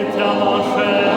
життя наше,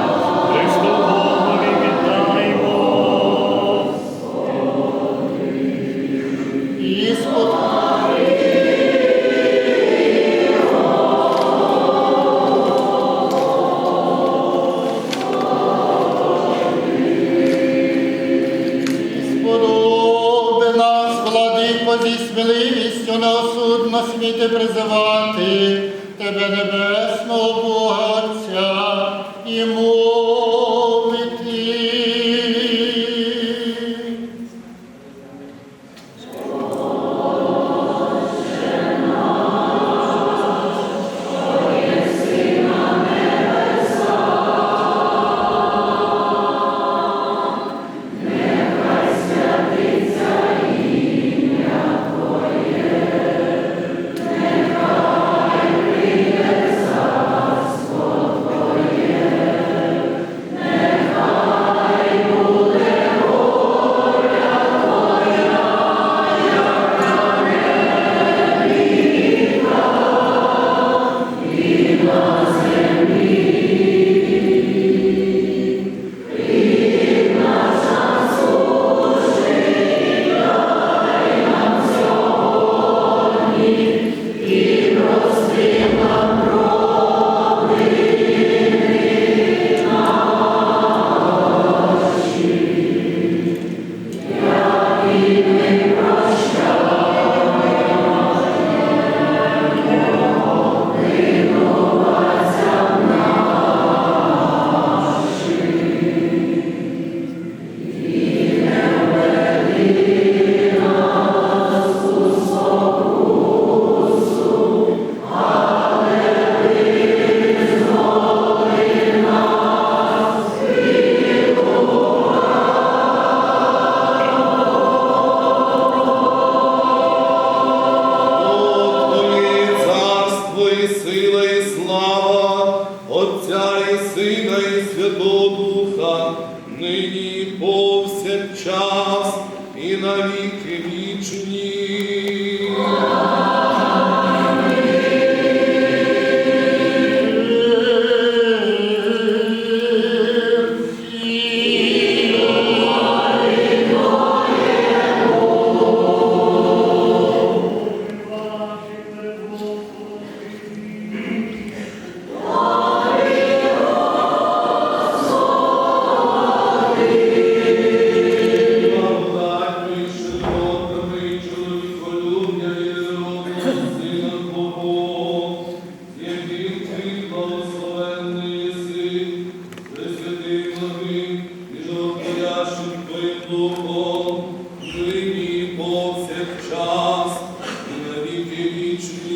should be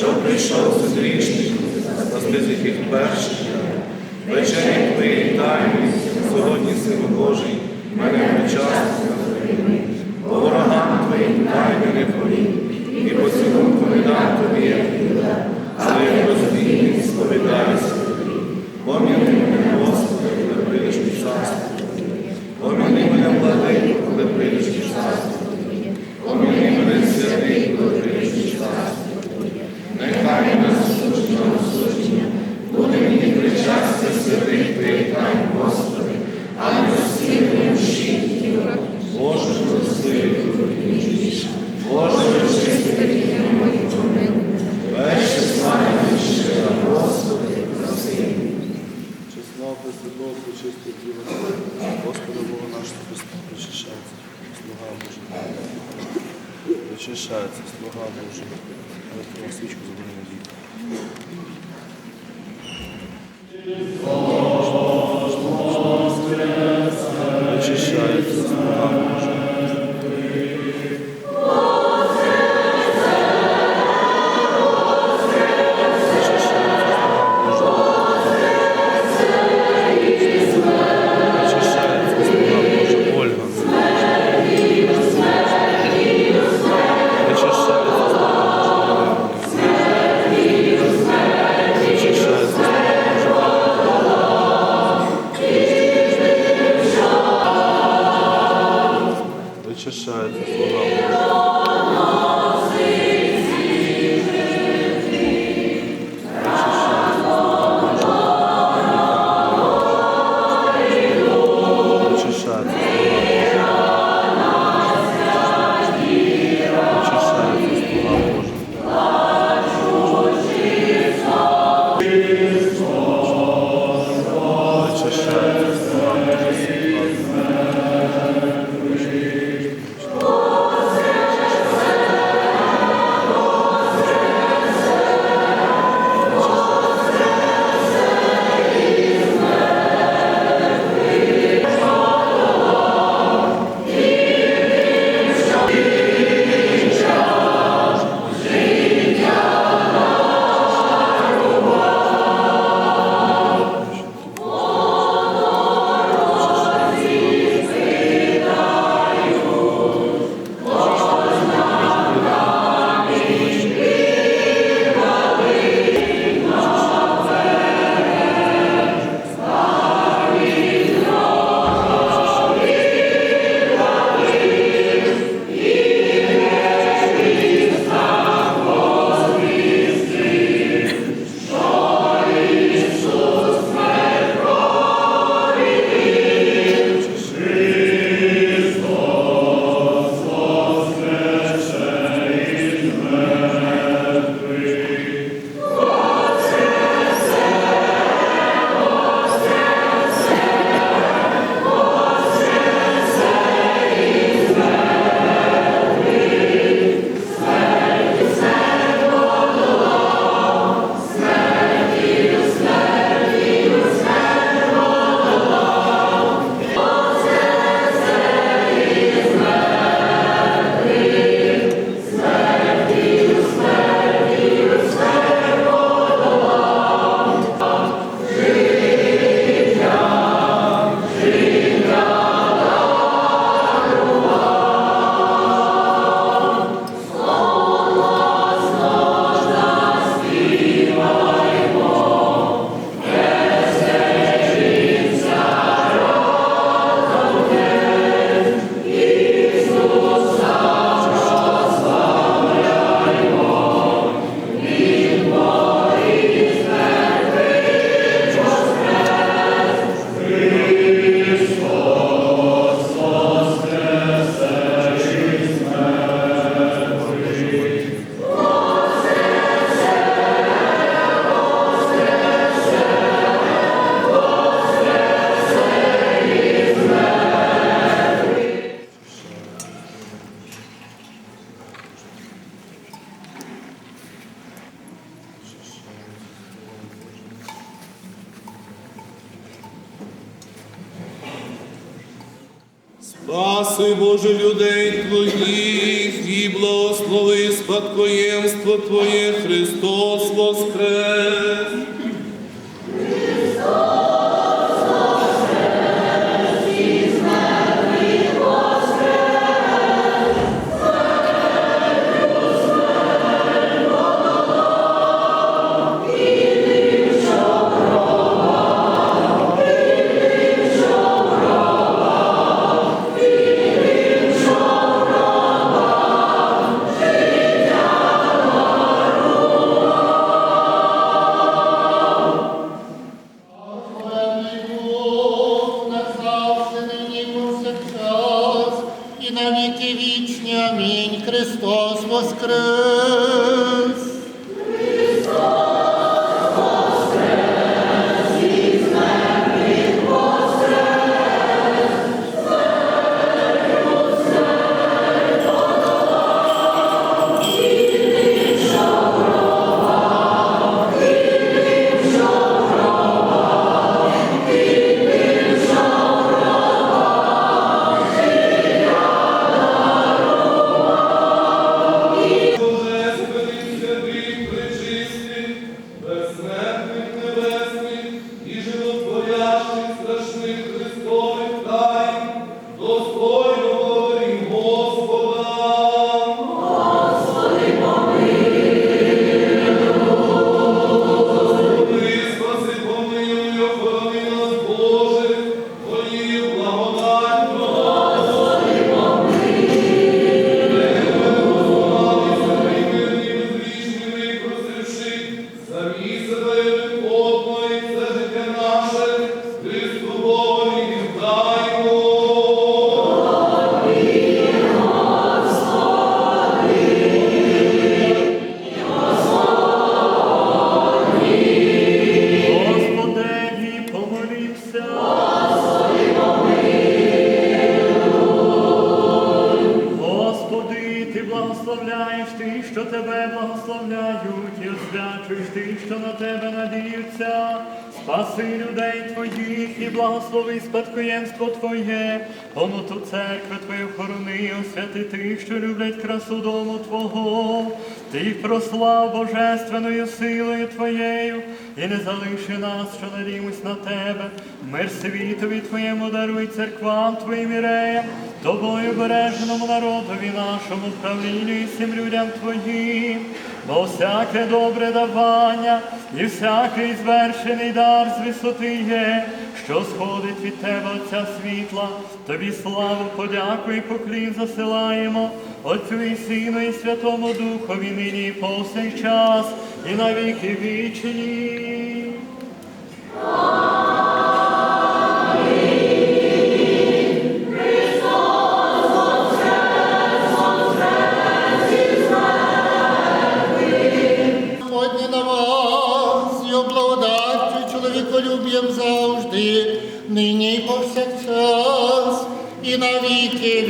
що прийшов з грішних, спасти їх перших. Вечері твої тайні, сьогодні, Сину Божий, мене причастя, по ворогам твоїм тайні не Yes. спаси, Боже, людей Твоїх і благослови спадкоємство Твоє Христос Воскрес. Lord. Твоє, понуту церкви Твою хорони, освяти тих, що люблять красу дому Твого, Ти прослав божественною силою Твоєю, і не залиши нас, що надіємось на Тебе. Мир світові Твоєму даруй церквам Твоїм іреям, тобою береженому народові нашому правлінню і всім людям Твоїм, бо всяке добре давання і всякий звершений дар з висоти є, що сходить від Тебе Отця світла, Тобі славу, подяку і поклін засилаємо, Отцю і Сину, і Святому Духові нині і повсякчас, і на віки вічні. І на віки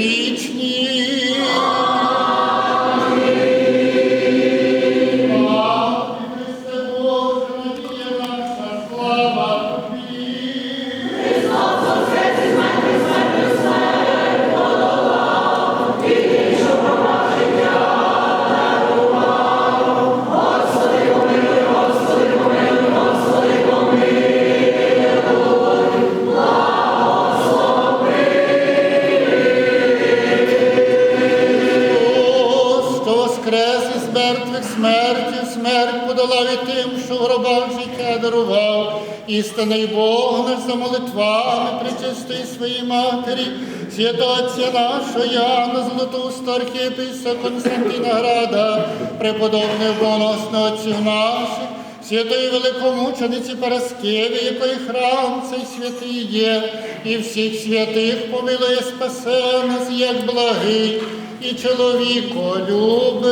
воскрес із мертвих смертю, смерть подолав і тим, що в гробах життя дарував. Істинний Бог наш за молитвами причистої своїй матері, святого Отця нашого Яна, Золотоуста архієписа Константина Града, преподобних боносного отців наших, святої великомучениці Параскеви, якої храм цей святий є, і всіх святих помилує спасе нас, як благий і чоловіко любить.